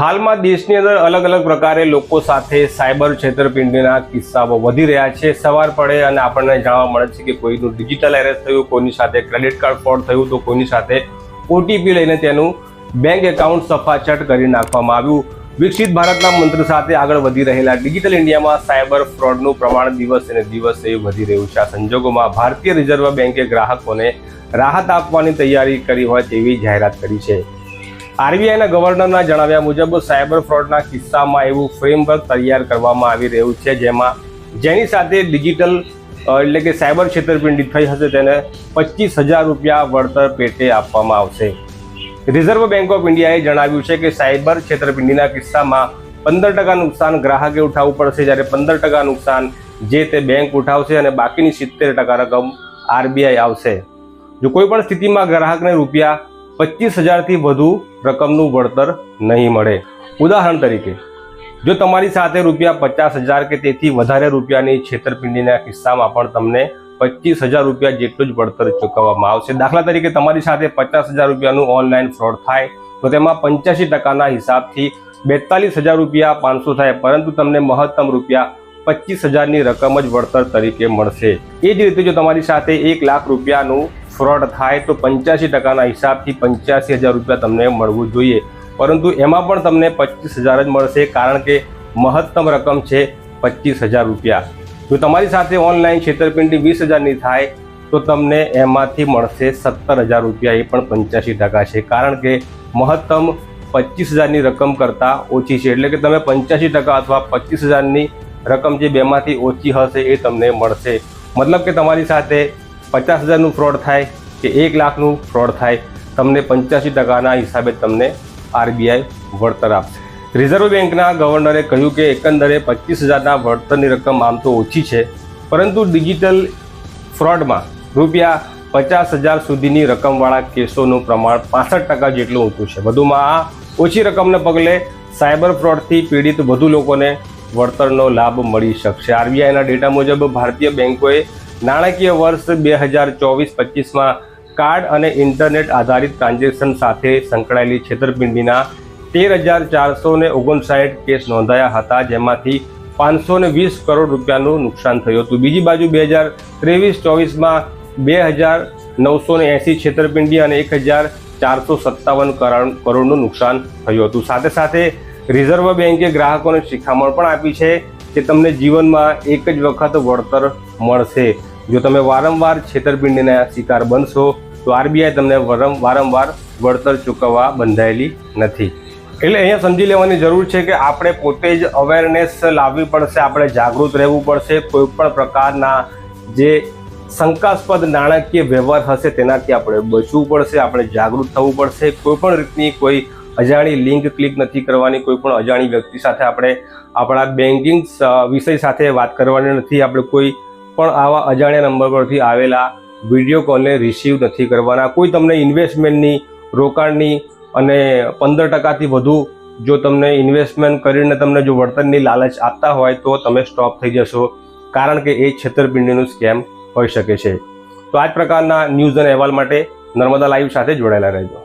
હાલમાં દેશની અંદર અલગ અલગ પ્રકારે લોકો સાથે સાયબર છેતરપિંડીના કિસ્સાઓ વધી રહ્યા છે. સવાર પડે અને આપણને જાણવા મળે છે કે કોઈનું ડિજિટલ એરેસ્ટ થયું, કોઈની સાથે ક્રેડિટ કાર્ડ ફ્રોડ થયું તો કોઈની સાથે ઓટીપી લઈને તેનું બેંક એકાઉન્ટ સફાચટ કરી નાખવામાં આવ્યું. વિકસિત ભારતના મંત્ર સાથે આગળ વધી રહેલા ડિજિટલ ઇન્ડિયામાં સાયબર ફ્રોડનું પ્રમાણ દિવસે અને દિવસે વધી રહ્યું છે. આ સંજોગોમાં ભારતીય રિઝર્વ બેંકે ગ્રાહકોને રાહત આપવાની તૈયારી કરી હોય તેવી જાહેરાત કરી છે. આરબીઆઈના ગવર્નરના જણાવ્યા મુજબ સાયબર ફ્રોડના કિસ્સામાં એવું ફ્રેમવર્ક તૈયાર કરવામાં આવી રહ્યું છે જેમાં જેની સાથે ડિજિટલ એટલે કે સાયબર છેતરપિંડી થઈ હશે તેને પચીસ હજાર રૂપિયા વળતર પેટે આપવામાં આવશે. રિઝર્વ બેંક ઓફ ઇન્ડિયાએ જણાવ્યું છે કે સાયબર છેતરપિંડીના કિસ્સામાં પંદર ટકા નુકસાન ગ્રાહકે ઉઠાવવું પડશે જ્યારે પંદર ટકા નુકસાન જે તે બેંક ઉઠાવશે અને બાકીની સિત્તેર ટકા રકમ આરબીઆઈ આવશે. જો કોઈ પણ સ્થિતિમાં ગ્રાહકને રૂપિયા પચીસ હજારથી વધુ રકમનું વળતર નહીં મળે. ઉદાહરણ તરીકે, જો તમારી સાથે રૂપિયા પચાસ હજાર કે તેથી વધારે રૂપિયાની છેતરપિંડીના કિસ્સામાં પણ તમને પચીસ હજાર રૂપિયા જેટલું જ વળતર ચૂકવવામાં આવશે. દાખલા તરીકે, તમારી સાથે પચાસ હજાર રૂપિયાનું ઓનલાઈન ફ્રોડ થાય, તો તેમાં પંચ્યાસી ટકાના હિસાબથી બેતાલીસ હજાર રૂપિયા પાંચસો થાય, પરંતુ તમને મહત્તમ રૂપિયા પચીસ હજારની રકમ જ વળતર તરીકે મળશે. એ જ રીતે જો તમારી સાથે એક લાખ રૂપિયાનું ફ્રોડ થાય તો પંચ્યાસી ટકાના હિસાબથી પંચ્યાસી હજાર રૂપિયા તમને મળવું જોઈએ. પરંતુ એમાં પણ તમને પચીસ હજાર જ મળશે કારણ કે મહત્તમ રકમ છે પચીસ હજાર રૂપિયા. જો તમારી સાથે ઓનલાઈન છેતરપિંડી વીસ હજારની થાય તો તમને એમાંથી મળશે સત્તર હજાર રૂપિયા. એ પણ પંચ્યાસી ટકા છે કારણ કે મહત્તમ પચીસ હજારની રકમ કરતાં ઓછી છે. એટલે કે તમે પંચ્યાસી ટકા અથવા પચીસ હજારની રકમ જે બેમાંથી ઓછી હશે એ તમને મળશે. મતલબ કે તમારી સાથે પચાસ હજારનું ફ્રોડ થાય કે એક લાખનું ફ્રોડ થાય, તમને પંચ્યાસી ટકાના હિસાબે તમને આરબીઆઈ વળતર આપશે. રિઝર્વ બેંકના ગવર્નરે કહ્યું કે એકંદરે પચીસ હજારના વળતરની રકમ આમ તો ઓછી છે, પરંતુ ડિજિટલ ફ્રોડમાં રૂપિયા પચાસ હજાર સુધીની રકમવાળા કેસોનું પ્રમાણ પાસઠ ટકા જેટલું ઊંચું છે. વધુમાં આ ઓછી રકમને પગલે સાયબર ફ્રોડથી પીડિત વધુ લોકોને વળતરનો લાભ મળી શકશે. આરબીઆઈના ડેટા મુજબ ભારતીય બેંકોએ નાણાકીય વર્ષ બે હજાર ચોવીસ પચીસમાં કાર્ડ અને ઇન્ટરનેટ આધારિત ટ્રાન્ઝેક્શન સાથે સંકળાયેલી છેતરપિંડીના તેર હજાર ચારસો ને ઓગણસાઠ કેસ નોંધાયા હતા, જેમાંથી પાંચસો ને વીસ કરોડ રૂપિયાનું નુકસાન થયું હતું. બીજી બાજુ બે હજાર ત્રેવીસ ચોવીસમાં બે હજાર નવસો ને એંસી છેતરપિંડી અને એક હજાર ચારસો સત્તાવન કરોડ કરોડનું નુકસાન થયું હતું. સાથે સાથે રિઝર્વ બેન્કે ગ્રાહકોને શિખામણ પણ આપી છે કે તમને જીવનમાં એક જ વખત વળતર મળશે. જો તમે વારંવાર છેતરપિંડીના શિકાર બનશો, તો આરબીઆઈ તમને વારંવાર વળતર ચૂકવવા બંધાયેલી નથી. એટલે અહીંયા સમજી લેવાની જરૂર છે કે આપણે પોતે જ અવેરનેસ લાવવી પડશે, આપણે જાગૃત રહેવું પડશે. કોઈ પણ પ્રકારના જે શંકાસ્પદ નાણાકીય વ્યવહાર હશે, તેનાથી આપણે બચવું પડશે, આપણે જાગૃત થવું પડશે. કોઈપણ રીતની કોઈ અજાણી લિંક ક્લિક નથી કરવાની કોઈ પણ અજાણી વ્યક્તિ સાથે આપણે આપણા બેન્કિંગ વિષય સાથે વાત કરવાની નથી. આપણે કોઈ પણ આવા અજાણ્યા નંબર પરથી આવેલા વીડિયો કોલને રિસીવ નથી કરવાના. કોઈ તમને ઇન્વેસ્ટમેન્ટની રોકાણની અને પંદર ટકાથી વધુ જો તમને ઇન્વેસ્ટમેન્ટ કરીને તમને જો વળતરની લાલચ આપતા હોય તો તમે સ્ટોપ થઈ જશો. કારણ કે એ છેતરપિંડીનું સ્કેમ હોઈ શકે છે. તો આ જ પ્રકારના ન્યૂઝ અને અહેવાલ માટે નર્મદા લાઈવ સાથે જોડાયેલા રહેજો.